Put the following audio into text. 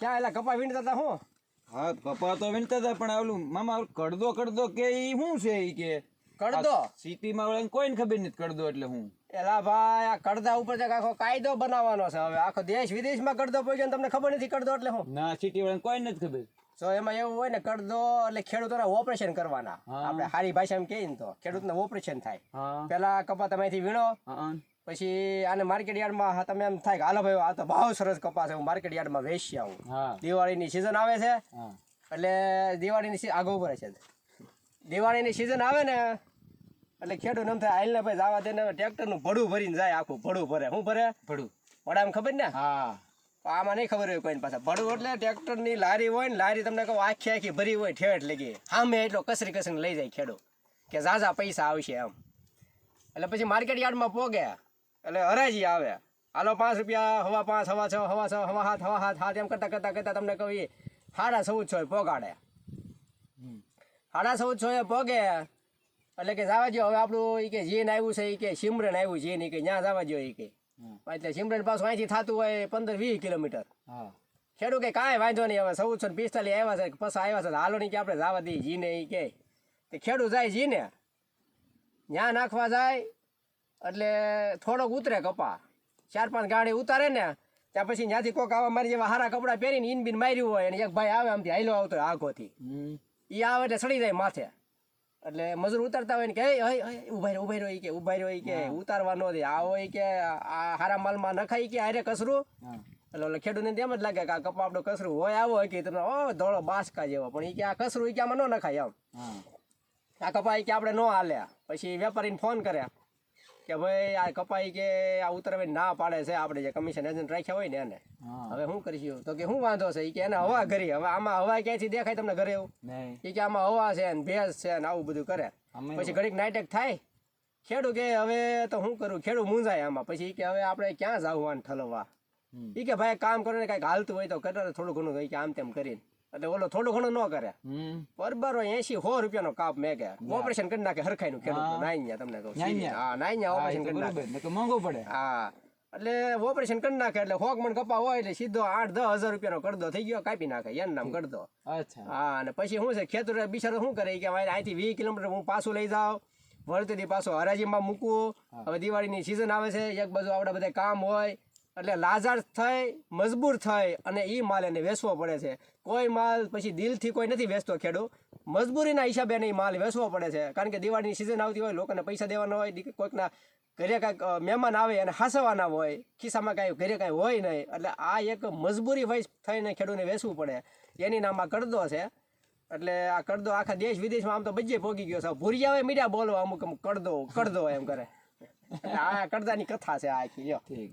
ક્યાં એલા કપા વીણતા હતા હું? હા કપા તો વીણતા હતા પણ આવલું મામા કડદો કડદો કે ઈ શું છે ઈ કે? કડદો? સિટીમાં વાળાને કોઈને ખબર નથી કડદો એટલે હું. એલા ભાઈ આ કડદા ઉપર તો આખો કાયદો બનાવવાનો છે હવે. આખો દેશ વિદેશમાં કડદો પહોંચ્યો ને તમને ખબર નથી કડદો એટલે હું ના સિટી વાળાને કોઈને નથી ખબર. તો એમાં એવું હોય ને કડદો એટલે ખેડૂતોના ઓપરેશન કરવાના. આપણે સારી ભાષામાં કહીએ ને તો ખેડૂતને ઓપરેશન થાય. પેલા કપા તમે વીણો. પછી આને માર્કેટ યાર્ડમાં તમે એમ થાય કે હાલો ભાઈ આ તો ભાવ સરસ કપાસ હું માર્કેટ યાર્ડમાં વેચી આવું. દિવાળીની સિઝન આવે છે. એટલે દિવાળીની આગળ ઉપર છે. દિવાળીની સિઝન આવે ને એટલે ખેડૂત એમ થાય આઈલને ભાઈ જવા દે ને ટ્રેક્ટરનું ભડું ભરીને જાય આખું ભડું ભરે. શું ભરે? ભડું. વડામાં ખબર ને? હા. આમાં નહીં ખબર હોય કોઈને પાસે ભડું એટલે ટ્રેક્ટરની લારી હોય ને લારી તમને કહું આખી આખી ભરી હોય ઠેઠ લગી. સામે એટલો કસરી કસરીને લઈ જાય ખેડૂત કે ઝાઝા પૈસા આવશે એમ. એટલે પછી માર્કેટ યાર્ડમાં પોગે. એટલે હરાજી આવે. હાલો પાંચ રૂપિયા હવા પાંચ હવા છ હવા છ હવા હાથ હવા હાથ હાથ એમ કરતાં કરતાં કરતાં તમને કહું સાડા ચૌદ છો પોગાડે. સાડા ચૌદ છો એ પોગે. એટલે કે જવા જો હવે આપણું એ કે જીન આવ્યું છે એ કે સિમરન આવ્યું જીન એ કે ત્યાં જવા જો એ કે. એટલે સિમરન પાછું અહીંથી થતું હોય પંદર વીસ કિલોમીટર. ખેડૂત કે કાંઈ વાંધો નહીં હવે ચૌદસો ને પિસ્તાલીસ આવ્યા છે પછી આવ્યા છે હાલો નહીં કે આપણે જવા દઈએ જીને એ કે. ખેડૂત જાય જીને. ત્યાં નાખવા જાય એટલે થોડોક ઉતરે કપા. ચાર પાંચ ગાડી ઉતારે ને ત્યાં પછી ત્યાંથી કોક આવા મારી જેવા હારા કપડાં પહેરીને ઈન બીન માર્યું હોય અને એક ભાઈ આવે આમથી હાઈલો આવતો હોય આગોથી. એ આવે એટલે સડી જાય માથે. એટલે મજૂર ઉતારતા હોય ને કે ઉભાઈ ઉભાઈ એય, ઊભા રહ્યો ઊભા કે ઊભા રહ્યો ઈ કે ઉતારવા નો દે. આવો ઈ કે આ હારા માલમાં નખાય કે હારે કસરું એટલે ઓલા ખેડૂતને તેમ જ લાગે કે આ કપા આપણો કસરું હોય આવો હોય કે તમે ઓ ધોળો બાસકા જેવો. પણ એ કે આ કસરું એ કે આમાં ન નખાય આમ આ કપા એ કે આપણે ન હાલે પછી વેપારીને ફોન કર્યા. કે ભાઈ આ કપાઈ કે આ ઉતરવે ના પાડે છે આપણે જે કમિશન એજન્ટ રાખ્યા હોય ને એને. હવે શું કરીશું તો કે શું વાંધો છે? કે એને હવા કરી. હવે આમાં હવા ક્યાંથી દેખાય તમને ઘરે એવું? એ કે આમાં હવા છે ને ભેજ છે ને આવું બધું કરે. પછી ઘડીક નાઇટેક થાય. ખેડૂ કે હવે તો શું કરું? ખેડૂત મૂંઝાય આમાં. પછી કે હવે આપણે ક્યાં જવું ઠલવવા? એ કે ભાઈ કામ કરો ને કાંઈક હાલતું હોય તો કરે થોડું ઘણું. કે આમ તેમ કરીને. એટલે ઓલો થોડું ઘણું ન કરે. બરોબર એસી સો રૂપિયાનો કાપ મેં કે ઓપરેશન કરી નાખે હરખાઈનું ખેડૂત હા. નાઈ તમને કહું હા નાઈ ઓપરેશન કરી નાખે. મોંઘું પડે. હા. એટલે ઓપરેશન કરી નાખે એટલે હોક મણ કપા હોય એટલે સીધો આઠ દસ હજાર રૂપિયાનો કરદો થઈ ગયો કાપી નાખે એનું નામ કરદો. અચ્છા. હા અને પછી શું છે ખેતર બિચારો શું કરે કે મારે અહીંથી વીસ કિલોમીટર હું પાછું લઈ જાઉં વળતેથી પાછો હરાજીમાં મૂકવું હવે દિવાળીની સિઝન આવે છે એક બાજુ આપણે બધા કામ હોય એટલે લાજાર થઈ, મજબૂર થઈ અને એ માલ એને વેચવો પડે છે. કોઈ માલ પછી દિલથી કોઈ નથી વેચતો ખેડૂત. મજબૂરીના હિસાબે એને માલ વેચવો પડે છે. કારણ કે દિવાળીની સિઝન આવતી હોય, લોકોને પૈસા દેવાના હોય કોઈકના ઘરે કાંઈક મહેમાન આવે અને હાસવાના હોય, ખિસ્સામાં કાંઈ ઘરે કાંઈ હોય નહીં. એટલે આ એક મજબૂરી વયસ થઈને ખેડૂતને વેચવું પડે. એની નામ આ કરદો છે. એટલે આ કરદો આખા દેશ વિદેશમાં આમ તો બજે ભોગી ગયો છે. ભૂરિયા હોય મીડિયા બોલવા અમુક કરદો કરદો એમ કરે. આ કરદાની કથા છે આ આખી ઠીક